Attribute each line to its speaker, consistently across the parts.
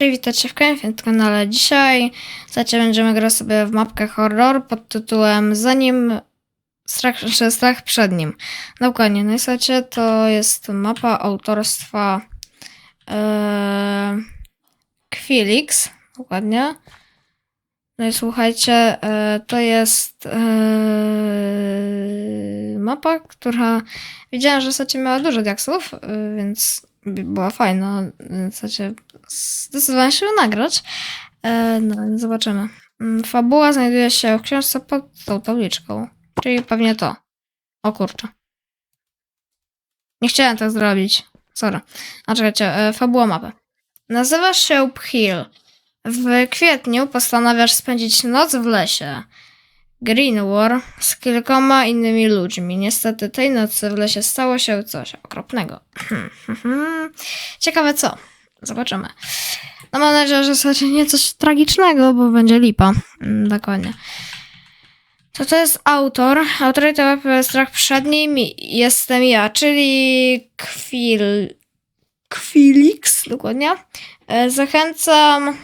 Speaker 1: Cześć, witajcie w kolejnym kanale. Dzisiaj słuchajcie, będziemy grać sobie w mapkę horror pod tytułem Zanim strach, czy strach przed nim. Dokładnie, no i słuchajcie, to jest mapa autorstwa e, Kwilix, dokładnie. No i słuchajcie, e, to jest e, mapa, która widziałem, że słuchajcie, miała dużo diaksów, e, więc była fajna. W zasadzie zdecydowałem się nagrać. E, no, zobaczymy. Mm, Fabuła znajduje się w książce pod tą tabliczką. Czyli pewnie to. O kurczę. Nie chciałem tak zrobić. Sorry. A czekajcie, e, fabuła mapy. Nazywasz się Phill. W kwietniu postanawiasz spędzić noc w lesie. Greenwar z kilkoma innymi ludźmi. Niestety tej nocy w lesie stało się coś okropnego. Ciekawe co. Zobaczymy. No mam nadzieję, że słuchajcie nie coś tragicznego, bo będzie lipa. Mm, Dokładnie. To to jest autor. Autor mapy Strach przed nim jestem ja, czyli Kwil... Kwilix, dokładnie. E, Zachęcam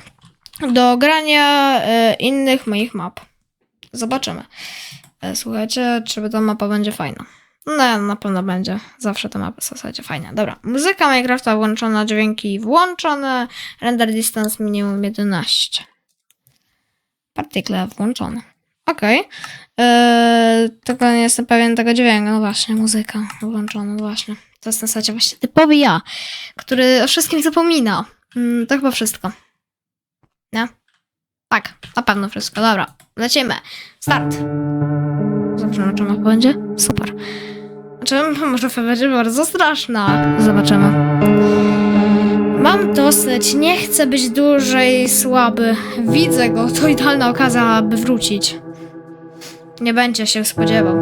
Speaker 1: do grania e, innych moich map. Zobaczymy. E, Słuchajcie, czy ta mapa będzie fajna. No, na pewno będzie. Zawsze te mapy są w fajne. Dobra. Muzyka Minecrafta włączona, dźwięki włączone. Render distance minimum 11. Partykle włączone. Okej. Eee, tylko nie jestem pewien tego dźwięku. No właśnie, muzyka włączona, no właśnie. To jest na zasadzie właśnie typowy ja, który o wszystkim zapomina. Mm, to chyba wszystko. Nie? Tak, na pewno wszystko. Dobra, lecimy. Start. Zobaczymy, czy mapa będzie. Super. Znaczy, może będzie bardzo straszna. Zobaczymy. Mam dosyć, nie chcę być dłużej słaby. Widzę go, to idealna okazja, aby wrócić. Nie będzie się spodziewał.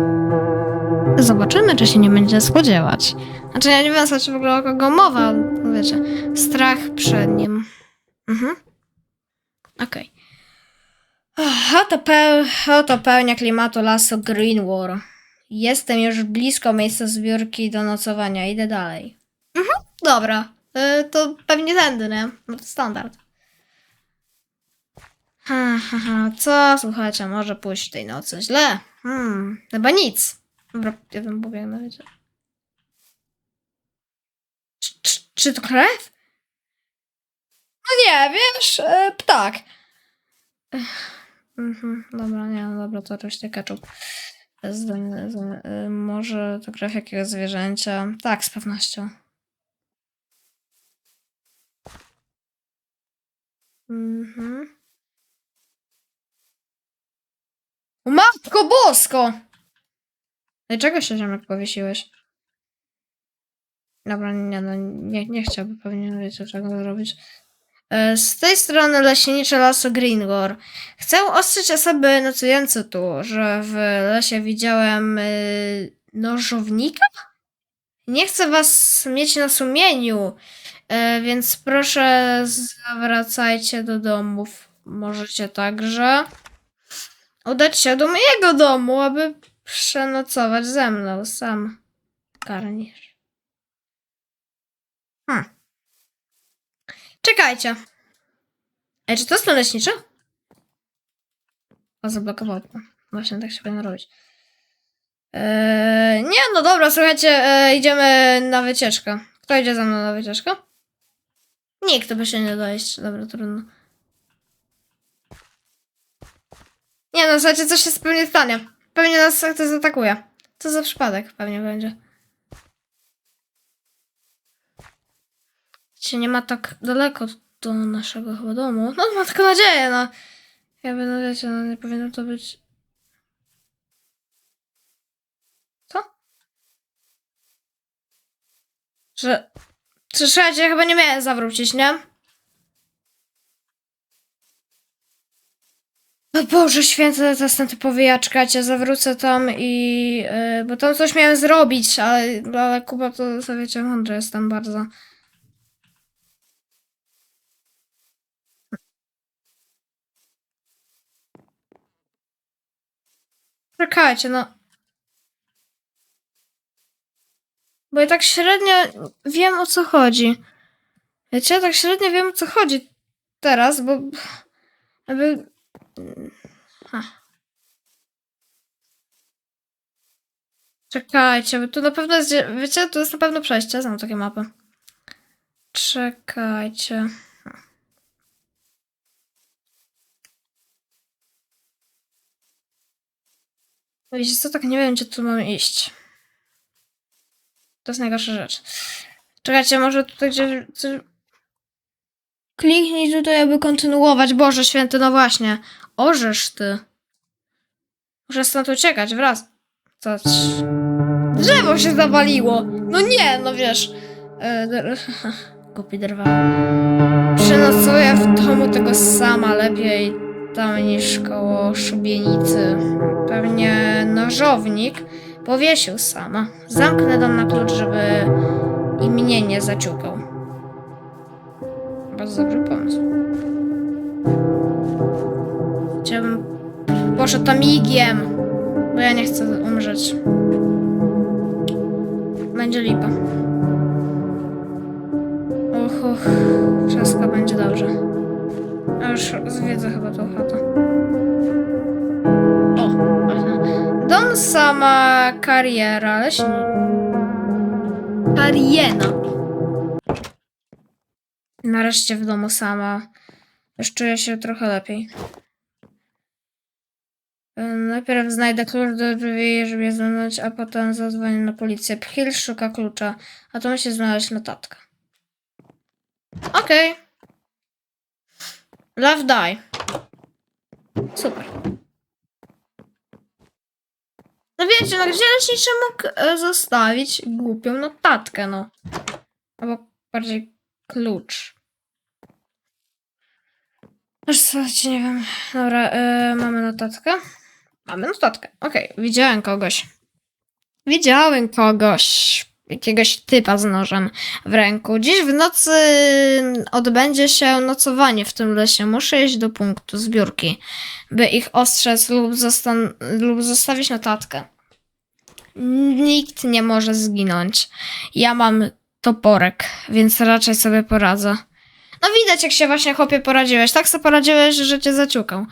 Speaker 1: Zobaczymy, czy się nie będzie spodziewać. Znaczy, ja nie wiem, co w ogóle o kogo mowa. Wiecie, strach przed nim. Mhm. Okej. Okay. Oto, peł, oto pełnia klimatu lasu Greenwar. Jestem już blisko miejsca zbiórki do nocowania. Idę dalej. Mhm, dobra. Y, to pewnie tędy, nie? No to standard. Ha, ha, ha. Co? Słuchajcie, może pójść tej nocy źle. Hmm, chyba nic. Dobra, ja bym pobiegnę, czy, czy to krew? No nie, wiesz, e, ptak. Ech, Mhm, dobra, nie, no dobra, to oczywiście ketchup. Z, z, y, może to krew jakiegoś zwierzęcia. Tak, z pewnością. Mhm. O Matko Bosko! Dlaczego się ziomek powiesiłeś? Dobra, nie, no, nie, nie chciałby pewnie czego zrobić. E, Z tej strony leśnicze lasu Gringor. Chcę ostrzyć osoby nocujące tu, że w lesie widziałem y, nożownika? Nie chcę was mieć na sumieniu, e, więc proszę zawracajcie do domów. Możecie także udać się do mojego domu, aby przenocować ze mną. Sam garnisz. Hmm. Czekajcie. Ej, czy to jest leśniczy? O, zablokował. Właśnie tak się powinno robić. Eee, nie, no dobra, słuchajcie, e, idziemy na wycieczkę. Kto idzie ze mną na wycieczkę? Nikt, by się nie da iść. Dobra, trudno. Nie no, słuchajcie, coś się pewnie stanie. Pewnie nas ktoś zaatakuje. Co za przypadek pewnie będzie. Się nie ma tak daleko do naszego chyba domu. No, mam taką nadzieję, no. Jakby, no wiecie, no nie powinno to być... Co? Że... Słuchajcie, ja chyba nie miałem zawrócić, nie? O Boże święty, to jestem typowy ja, czekajcie, zawrócę tam i... Yy, bo tam coś miałem zrobić, ale, ale Kuba to, to wiecie, mądry jestem bardzo. Czekajcie, no. Bo ja tak średnio wiem o co chodzi. Wiecie, tak średnio wiem o co chodzi. teraz, bo aby... Ha. Czekajcie, bo tu na pewno jest, wiecie, tu jest na pewno przejście, znam takie mapy. Czekajcie. Wiecie co, tak nie wiem, gdzie tu mam iść. To jest najgorsza rzecz. Czekajcie, może tutaj gdzie... Coś... Kliknij tutaj, aby kontynuować. Boże święty, no właśnie. Orzesz ty. Muszę stąd uciekać, wraz. Drzewo się zawaliło. No nie, no wiesz. E, Głupi drwa. Przenocuję w domu tego sama lepiej tam niż koło szubienicy. Pewnie nożownik powiesił sama. Zamknę dom na klucz, żeby i mnie nie zaciukał. Bardzo dobry pomysł. Chciałbym poszedł tam igiem, bo ja nie chcę umrzeć. Będzie lipa. Och, och, wszystko będzie dobrze. A już zwiedzę chyba tą chatę. O. Dom sama kariera, leśni. Kariena. Nareszcie w domu sama. Już czuję się trochę lepiej. Najpierw znajdę klucz do drzwi, żeby je zamknąć, a potem zadzwonię na policję. Phil szuka klucza, a to musi znaleźć notatkę. Okej. Love die. Super. No wiecie, no gdzie leśniczy mógł e, zostawić głupią notatkę, no. Albo bardziej klucz. Aż słuchajcie, nie wiem. Dobra, e, mamy notatkę. Mamy notatkę. Okej, widziałem kogoś. Widziałem kogoś. Jakiegoś typa z nożem w ręku. Dziś w nocy odbędzie się nocowanie w tym lesie. Muszę iść do punktu zbiórki, by ich ostrzec lub, lub zostawić notatkę. Nikt nie może zginąć. Ja mam toporek, więc raczej sobie poradzę. No widać, jak się właśnie chłopie poradziłeś. Tak sobie poradziłeś, że cię zaciukał.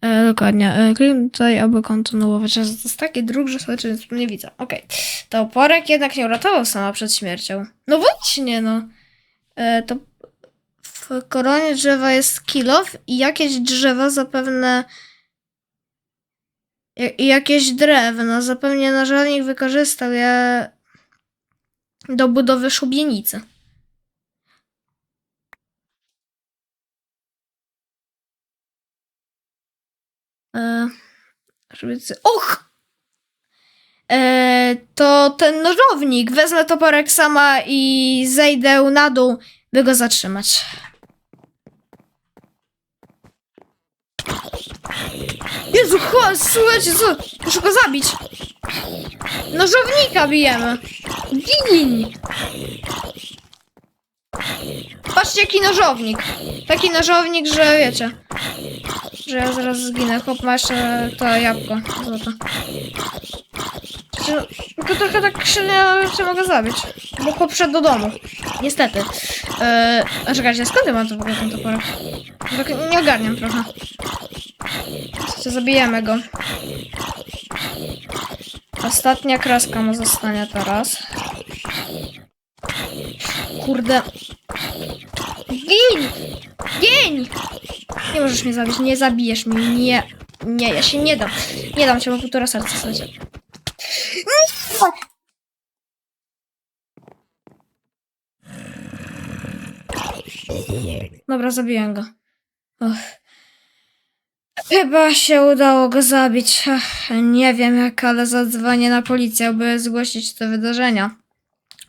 Speaker 1: E, dokładnie. E, tutaj, aby kontynuować. To jest taki druk, że sobie nie widzę. Okej. To oporek jednak nie uratował sama przed śmiercią. No właśnie, no. E, to w koronie drzewa jest kilof i jakieś drzewa zapewne... I jakieś drewno. Zapewne narzędnik wykorzystał je do budowy szubienicy. E, żeby... Och! E, to ten nożownik. Wezmę toporek sama i zejdę na dół, by go zatrzymać. Jezu, chodź, słuchajcie, co? Muszę go zabić. Nożownika bijemy. Gin! Patrzcie, jaki nożownik. Taki nożownik, że wiecie. Że ja zaraz zginę. Chłop ma jeszcze to jabłko złote. Czy- Tylko trochę tak średnio się mogę zabić. Bo chłop wszedł do domu. Niestety. Eee, a czekajcie, skąd ja mam to w ogóle ten toporek? Tak nie ogarniam trochę. Słuchajcie, zabijemy go. Ostatnia kreska mu zostanie teraz. Kurde. Gin! Gin! Nie możesz mnie zabić, nie zabijesz mnie, nie. Nie, ja się nie dam. Nie dam cię, bo półtora serca słuchajcie. Dobra, zabiłem go. Chyba się udało go zabić. Ech, nie wiem jak, ale zadzwonię na policję, by zgłosić te wydarzenia.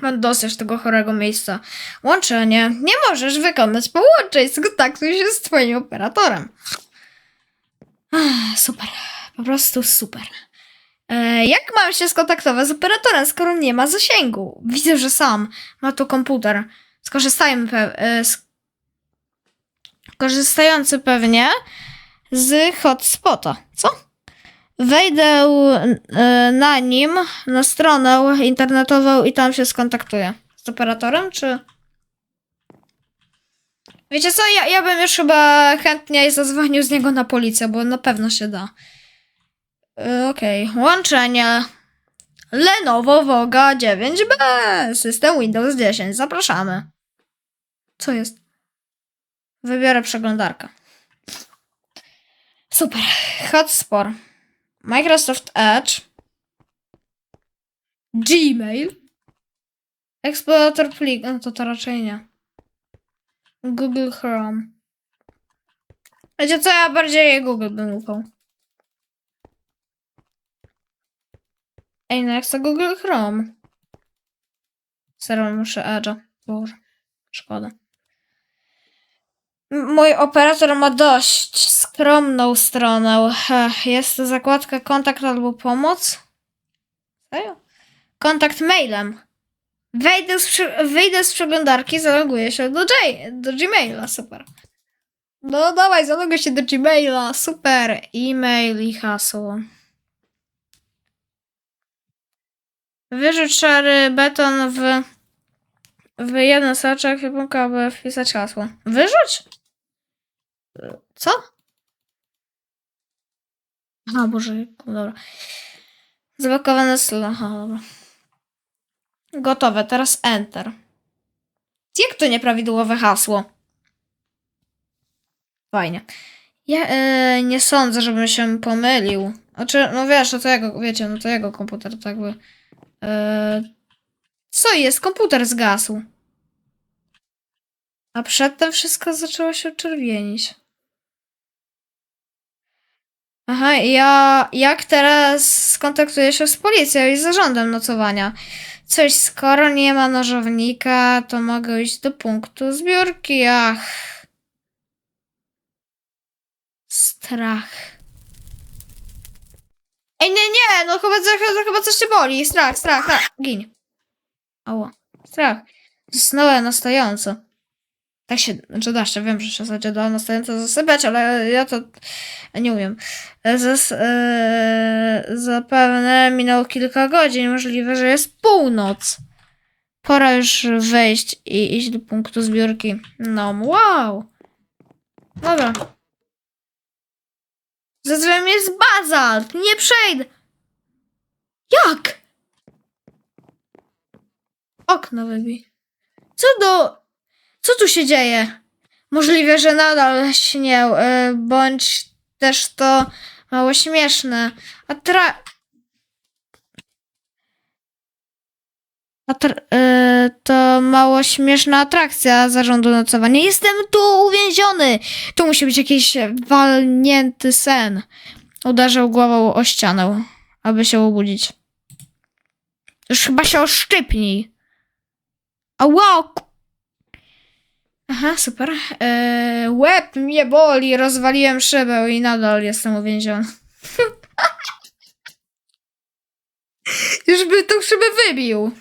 Speaker 1: Mam dosyć tego chorego miejsca. Łączenie. Nie możesz wykonać połączeń. Skontaktuj się z twoim operatorem. Ach, super. Po prostu super. E, jak mam się skontaktować z operatorem, skoro nie ma zasięgu? Widzę, że sam ma tu komputer. Skorzystajmy pe- e, sk- korzystający pewnie z hotspota. Co? Wejdę e, na nim na stronę internetową i tam się skontaktuję. Z operatorem, czy. Wiecie co, ja, ja bym już chyba chętnie zadzwonił z niego na policję, bo na pewno się da. Y, Okej, łączenie. Lenovo Voga 9B, system Windows 10, zapraszamy. Co jest? Wybiorę przeglądarkę. Super. Hotspot. Microsoft Edge. Gmail. Eksplorator plik. No to to raczej nie. Google Chrome. Wiecie co, ja bardziej Google bym ufał. Ej, no jak to Google Chrome? Serio, muszę Edge'a. Boże, szkoda. M- Mój operator ma dość skromną stronę. Ech, Jest zakładka kontakt albo pomoc. Serio? Kontakt mailem. Wejdę z, przy- wyjdę z przeglądarki, zaloguję się do, J, do Gmaila, super. No dawaj, zaloguj się do Gmaila, super. E-mail i hasło. Wyrzuć szary beton w, w jeden soczek, wypomka, aby wpisać hasło. Wyrzuć? Co? Aha, Boże, dobra. Zablokowane slo. Aha, dobra. Gotowe, teraz Enter. Jak to nieprawidłowe hasło? Fajnie. Ja e, nie sądzę, żebym się pomylił. Znaczy, no wiesz, no to jego, wiecie, no to jego komputer, to jakby... E, co jest? Komputer zgasł. A przedtem wszystko zaczęło się czerwienić. Aha, ja jak teraz skontaktuję się z policją i zarządem nocowania? Coś, skoro nie ma nożownika, to mogę iść do punktu zbiórki. Ach. Strach. Ej, nie, nie, no chyba, chyba, chyba coś cię boli. Strach, strach, strach. Gin. Ała. Strach. Zasnąłem na stojąco. Tak się, znaczy da się, wiem, że się zasadzie da na stojąco zasypiać, ale ja to nie umiem. Zas, e, zapewne minęło kilka godzin, możliwe, że jest północ. Pora już wejść i iść do punktu zbiórki. No, wow. Dobra. Za drzewem jest bazalt. Nie przejdę. Jak? Okno wybij. Co do... Co tu się dzieje? Możliwe, że nadal śnię, y, bądź też to mało śmieszne. Atra... Atr- y, to mało śmieszna atrakcja zarządu nocowania. Jestem tu uwięziony! Tu musi być jakiś walnięty sen. Uderzył głową o ścianę, aby się obudzić. Już chyba się oszczypnij. A wow! Aha, super. Eee, łeb mnie boli, rozwaliłem szybę i nadal jestem uwięziony. Już by tą szybę wybił.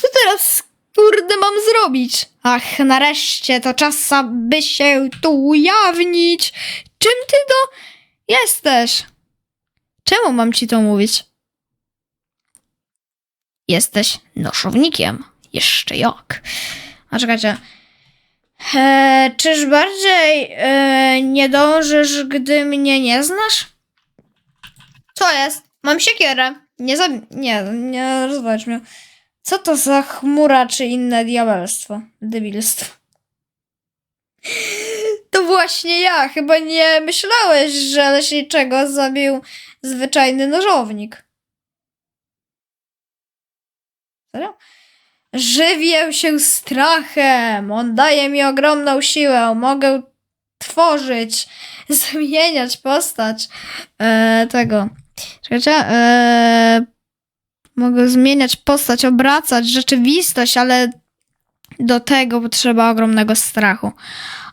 Speaker 1: Co teraz, kurde, mam zrobić? Ach, nareszcie to czas, aby się tu ujawnić. Czym ty to jesteś? Czemu mam ci to mówić? Jesteś noszownikiem. Jeszcze jak. A czekajcie. E, czyż bardziej e, nie dążysz, gdy mnie nie znasz? Co jest? Mam siekierę. Nie zab... Nie, nie rozwalcz mnie. Co to za chmura czy inne diabelstwo? Debilstwo. To właśnie ja. Chyba nie myślałeś, że leśniczego zabił zwyczajny nożownik. Serio? Żywię się strachem. On daje mi ogromną siłę. Mogę tworzyć, zmieniać postać e, tego. Czekajcie. E, mogę zmieniać postać, obracać rzeczywistość, ale do tego potrzeba ogromnego strachu.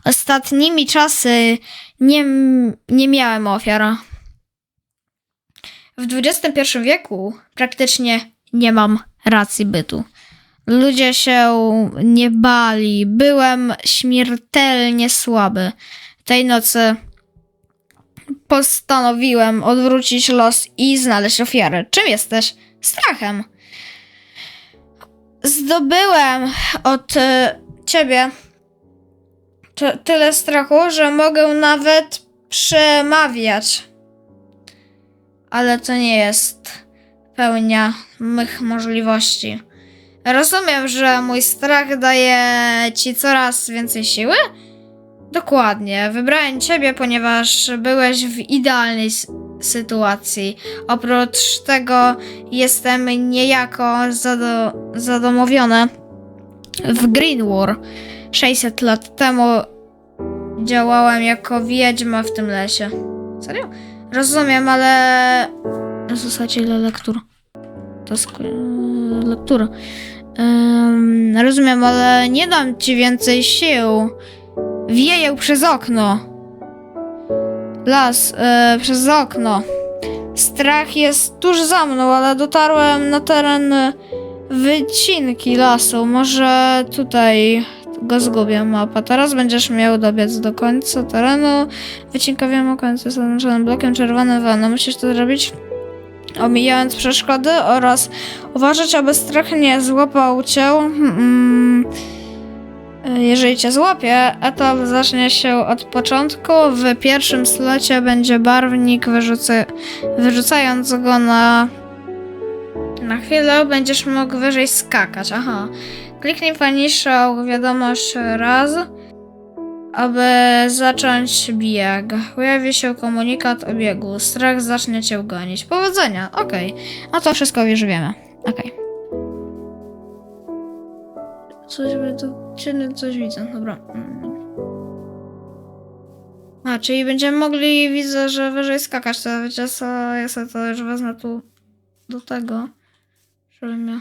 Speaker 1: Ostatnimi czasy nie, nie miałem ofiar. W XXI wieku praktycznie nie mam racji bytu. Ludzie się nie bali. Byłem śmiertelnie słaby. Tej nocy postanowiłem odwrócić los i znaleźć ofiarę. Czym jesteś? Strachem. zdobyłem od e, ciebie ty- tyle strachu, że mogę nawet przemawiać. Ale to nie jest pełnia mych możliwości. Rozumiem, że mój strach daje ci coraz więcej siły? Dokładnie. Wybrałem ciebie, ponieważ byłeś w idealnej sytuacji. Oprócz tego jestem niejako zado- zadomowiony w Green War. 600 lat temu działałem jako wiedźma w tym lesie. Serio? Rozumiem, ale... W zasadzie lektur? To jest lektura. Em, rozumiem, ale nie dam ci więcej sił. Wieję przez okno. Las, e, przez okno. Strach jest tuż za mną, ale dotarłem na teren e, wycinki lasu. Może tutaj go zgubię mapa. Teraz będziesz miał dobiec do końca terenu. Wycinka wiem o końcu zaznaczonym blokiem czerwonym wełną. Musisz to zrobić omijając przeszkody oraz uważać, aby strach nie złapał cię. Mm, jeżeli cię złapie, etap zacznie się od początku. W pierwszym slocie będzie barwnik, wyrzuca, wyrzucając go na, na chwilę, będziesz mógł wyżej skakać. Aha. Kliknij fajniejszą wiadomość raz, aby zacząć bieg. Pojawi się komunikat o biegu. Strach zacznie cię gonić. Powodzenia, okej. A to wszystko już wiemy. Okej. Coś by to ciemno coś widzę, dobra. Mm. A, czyli będziemy mogli, widzę, że wyżej skakać, to wiecie co, ja sobie to już wezmę tu do tego, żebym miał.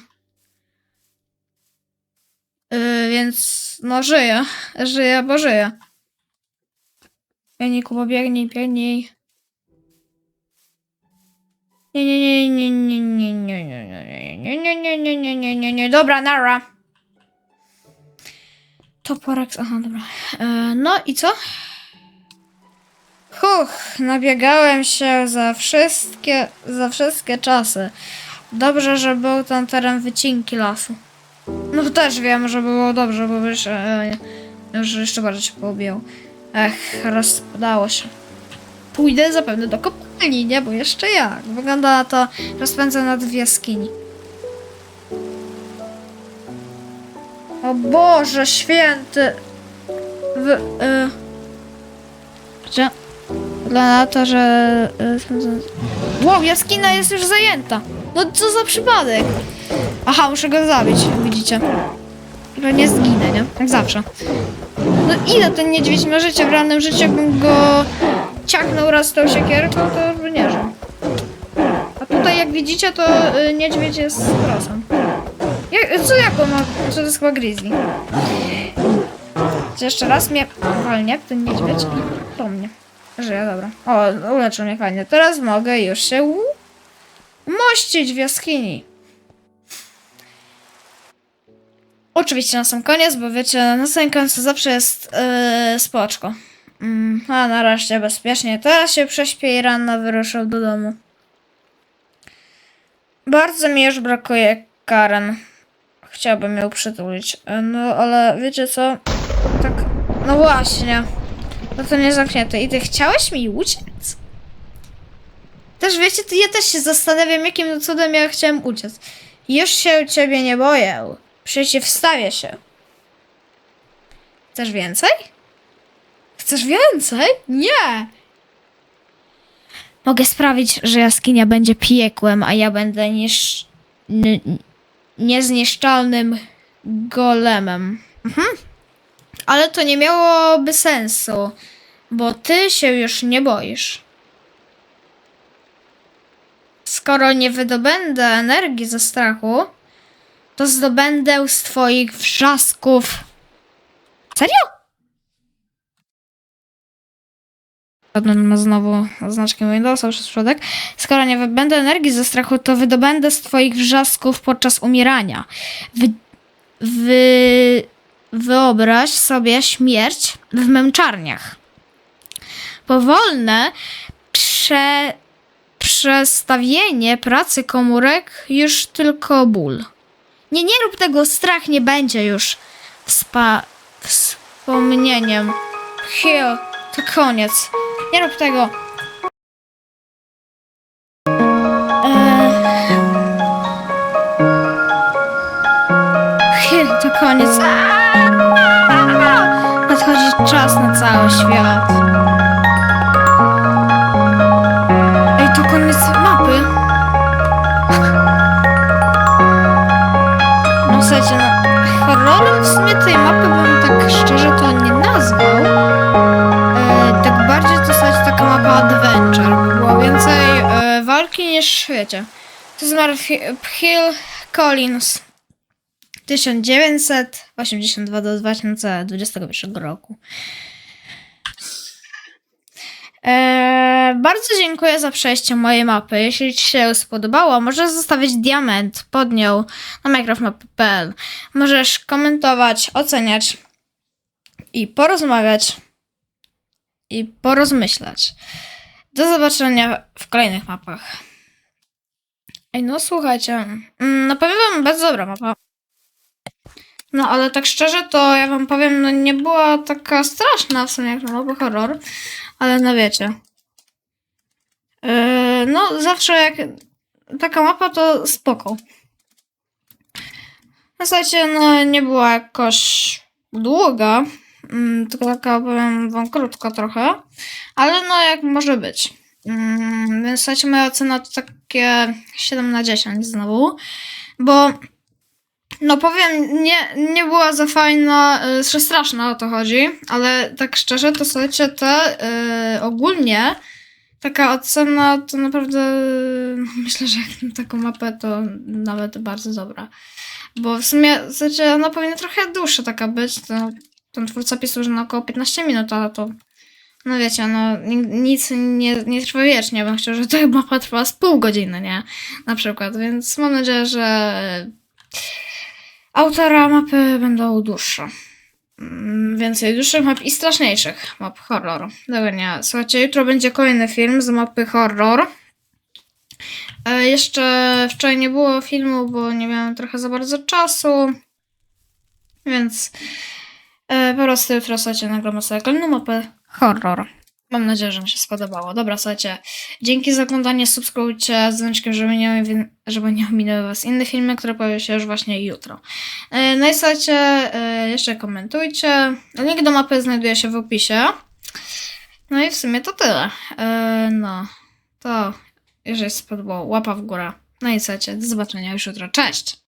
Speaker 1: Yy, więc no żyję, żyję, bo żyję. Biegnij, Kuba, biegnij, biegnij. Nie, nie, nie, nie, nie, nie, nie, nie, nie, nie, nie, nie, nie, nie, nie, dobra, nara. Toporek, aha, dobra. E, no i co? Huch, nabiegałem się za wszystkie, za wszystkie czasy. Dobrze, że był ten teren wycinki lasu. No też wiem, że było dobrze, bo już, e, już jeszcze bardziej się poobijał. Ech, rozpadało się. Pójdę zapewne do kopalni, nie? Bo jeszcze jak? Wygląda to, rozpędzę na dwie. O Boże święty! W, y... Gdzie? Wygląda to, że... Y... Wow, jaskina jest już zajęta! No co za przypadek? Aha, muszę go zabić, widzicie. Że nie zginę, nie? Jak zawsze. No ile ten niedźwiedź ma życia? W realnym życiu jakbym go ciachnął raz tą siekierką, to by nie żył. A tutaj jak widzicie, to y, niedźwiedź jest z krosem. Jak, co jak on ma? Co to jest chyba grizzly. Jeszcze raz mnie walnie ten niedźwiedź i po mnie. Żyje, dobra. O, uleczył mnie fajnie. Teraz mogę już się mościć w jaskini. Oczywiście na sam koniec, bo wiecie, na samym końcu zawsze jest yy, spoczko. Mm, a nareszcie bezpiecznie. Teraz się prześpię i rano wyruszę do domu. Bardzo mi już brakuje Karen. Chciałbym ją przytulić. E, No ale wiecie co? Tak. No właśnie. No to nie zamknięte. I ty chciałeś mi uciec? Też wiecie, to ja też się zastanawiam, jakim cudem ja chciałem uciec. Już się ciebie nie boję. Przeciwstawię się. Chcesz więcej? Chcesz więcej? Nie! Mogę sprawić, że jaskinia będzie piekłem, a ja będę niż... Niezniszczalnym golemem. Mhm. Ale to nie miałoby sensu, bo ty się już nie boisz. Skoro nie wydobędę energii ze strachu, to zdobędę z twoich wrzasków. Serio? ma znowu znaczki Windowsa przez przypadek. Skoro nie wybędę energii ze strachu, to wydobędę z twoich wrzasków podczas umierania. Wy, wy, wyobraź sobie śmierć w męczarniach. Powolne prze, przestawienie pracy komórek już tylko ból.
Speaker 2: Nie, nie rób tego, strach nie będzie już spa... wspomnieniem.
Speaker 1: Hill, to koniec. Nie rób tego. Wiecie. To zmarł Hi- Hill Collins. 1982 do 2021 roku. Eee, bardzo dziękuję za przejście mojej mapy. Jeśli Ci się spodobało, możesz zostawić diament pod nią na minecraftmapy.pl. Możesz komentować, oceniać i porozmawiać i porozmyślać. Do zobaczenia w kolejnych mapach. Ej, no słuchajcie, mm, no powiem wam, bardzo dobra mapa. No, ale tak szczerze to ja wam powiem, no nie była taka straszna w sumie jak na nowy horror, ale no wiecie. Yy, no, zawsze jak taka mapa to spoko. Na zasadzie, no nie była jakoś długa, mm, tylko taka powiem wam krótka trochę, ale no jak może być. Mm, więc słuchajcie, moja ocena to takie 7 na 10 znowu, bo no powiem, nie, nie była za fajna, y, że straszna o to chodzi, ale tak szczerze to słuchajcie, te y, ogólnie taka ocena to naprawdę myślę, że jak na taką mapę to nawet bardzo dobra. Bo w sumie, sensie, ona powinna trochę dłuższa taka być, to ten twórca pisał, że na około 15 minut, ale to no wiecie, no ni- nic nie, nie trwa wiecznie, bym chciał, że ta mapa trwała z pół godziny, nie? Na przykład, więc mam nadzieję, że autora mapy będą dłuższe. Mm, Więcej dłuższych map i straszniejszych map horror. Dobra, nie. Słuchajcie, jutro będzie kolejny film z mapy horror. E, jeszcze wczoraj nie było filmu, bo nie miałem trochę za bardzo czasu. Więc e, po prostu jutro, słuchajcie, nagramy sobie kolejną mapę horror. Mam nadzieję, że mi się spodobało. Dobra, słuchajcie, dzięki za oglądanie, subskrybujcie dzwoneczkiem, żeby nie, żeby nie ominęły was inne filmy, które pojawią się już właśnie jutro. E, No i słuchajcie, e, jeszcze komentujcie. Link do mapy znajduje się w opisie. No i w sumie to tyle. E, No, to jeżeli spodobało, łapa w górę. No i słuchajcie, do zobaczenia już jutro. Cześć!